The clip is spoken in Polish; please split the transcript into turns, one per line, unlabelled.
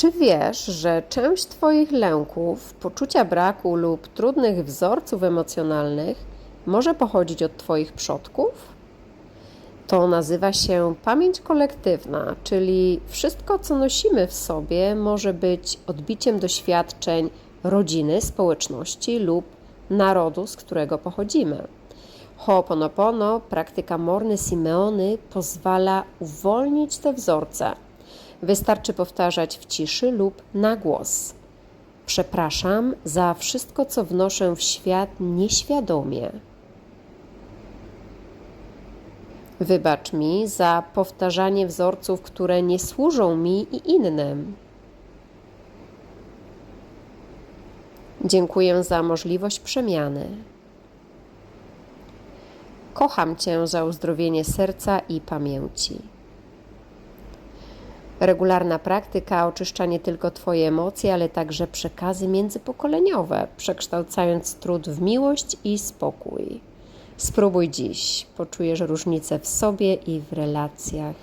Czy wiesz, że część Twoich lęków, poczucia braku lub trudnych wzorców emocjonalnych może pochodzić od Twoich przodków? To nazywa się pamięć kolektywna, czyli wszystko, co nosimy w sobie, może być odbiciem doświadczeń rodziny, społeczności lub narodu, z którego pochodzimy. Ho'oponopono, praktyka Morny Simeony, pozwala uwolnić te wzorce. Wystarczy powtarzać w ciszy lub na głos. Przepraszam za wszystko, co wnoszę w świat nieświadomie. Wybacz mi za powtarzanie wzorców, które nie służą mi i innym. Dziękuję za możliwość przemiany. Kocham Cię za uzdrowienie serca i pamięci. Regularna praktyka oczyszcza nie tylko Twoje emocje, ale także przekazy międzypokoleniowe, przekształcając trud w miłość i spokój. Spróbuj dziś, poczujesz różnicę w sobie i w relacjach.